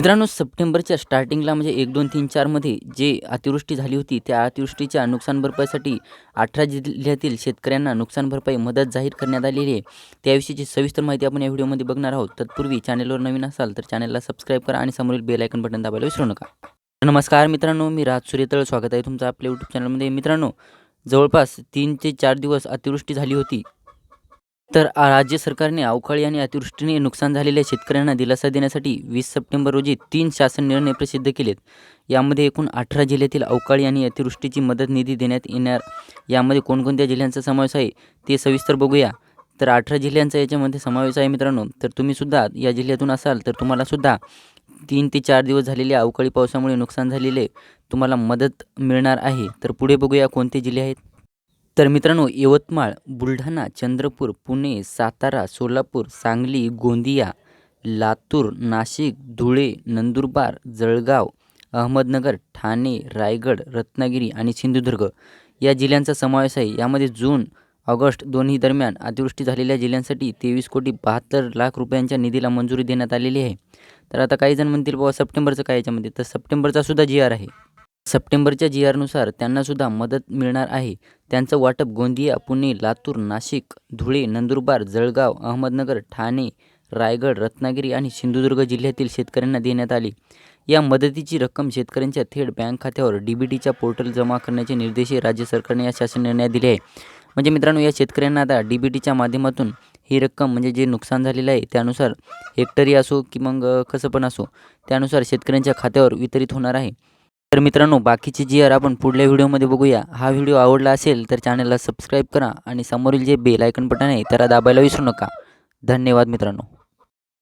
मित्रांनो सप्टेंबरच्या स्टार्टिंगला म्हणजे एक दोन तीन चारमध्ये जे अतिवृष्टी झाली होती त्या अतिवृष्टीच्या नुकसान भरपाईसाठी अठरा जिल्ह्यातील शेतकऱ्यांना नुकसान भरपाई मदत जाहीर करण्यात आलेली आहे. त्याविषयीची सविस्तर माहिती आपण या व्हिडिओमध्ये बघणार आहोत. तत्पूर्वी चॅनलवर नवीन असाल तर चॅनलला सबस्क्राईब करा आणि समोरील बेल आयकन बटन दाबायला विसरू नका. नमस्कार मित्रांनो मी राज सूर्यतळ स्वागत आहे तुमचं आपल्या यूट्यूब चॅनलमध्ये मित्रांनो जवळपास तीन ते चार दिवस अतिवृष्टी झाली होती. तर राज्य सरकारने अवकाळी आणि अतिवृष्टीने नुकसान झालेल्या शेतकऱ्यांना दिलासा देण्यासाठी वीस सप्टेंबर रोजी तीन शासन निर्णय प्रसिद्ध केलेत. यामध्ये एकूण अठरा जिल्ह्यातील अवकाळी आणि अतिवृष्टीची मदत निधी देण्यात येणार. यामध्ये कोणकोणत्या जिल्ह्यांचा समावेश आहे ते सविस्तर बघूया. तर अठरा जिल्ह्यांचा याच्यामध्ये समावेश आहे मित्रांनो. तर तुम्हीसुद्धा या जिल्ह्यातून असाल तर तुम्हालासुद्धा तीन ते चार दिवस झालेल्या अवकाळी पावसामुळे नुकसान झालेले तुम्हाला मदत मिळणार आहे. तर पुढे बघूया कोणते जिल्हे आहेत. तर मित्रांनो यवतमाळ बुलढाणा चंद्रपूर पुणे सातारा सोलापूर सांगली गोंदिया लातूर नाशिक धुळे नंदुरबार जळगाव अहमदनगर ठाणे रायगड रत्नागिरी आणि सिंधुदुर्ग या जिल्ह्यांचा समावेश आहे. यामध्ये जून ऑगस्ट दोन्ही दरम्यान अतिवृष्टी झालेल्या जिल्ह्यांसाठी तेवीस कोटी बहात्तर लाख रुपयांच्या निधीला मंजुरी देण्यात आलेली आहे. तर आता काही जण म्हणतील बाबा सप्टेंबरचं काय याच्यामध्ये? तर सप्टेंबरचा सुद्धा जी आर आहे. सप्टेंबरच्या जी आरनुसार त्यांनासुद्धा मदत मिळणार आहे. त्यांचं वाटप गोंदिया पुणे लातूर नाशिक धुळे नंदुरबार जळगाव अहमदनगर ठाणे रायगड रत्नागिरी आणि सिंधुदुर्ग जिल्ह्यातील शेतकऱ्यांना देण्यात आली. या मदतीची रक्कम शेतकऱ्यांच्या थेट बँक खात्यावर डी बी टीच्या पोर्टल जमा करण्याचे निर्देशही राज्य सरकारने या शासन निर्णयात दिले आहे. म्हणजे मित्रांनो या शेतकऱ्यांना आता डी बी टीच्या माध्यमातून ही रक्कम म्हणजे जे नुकसान झालेलं आहे त्यानुसार हेक्टरी असो की मग कसं पण असो त्यानुसार शेतकऱ्यांच्या खात्यावर वितरित होणार आहे. तर मित्रांनो बाकीची जी आर आपण पुढल्या व्हिडिओमध्ये बघूया हा व्हिडिओ आवडला असेल तर चॅनलला सबस्क्राईब करा आणि समोरील जे बेल आयकन बटन आहे त्याला दाबायला विसरू नका. धन्यवाद मित्रांनो.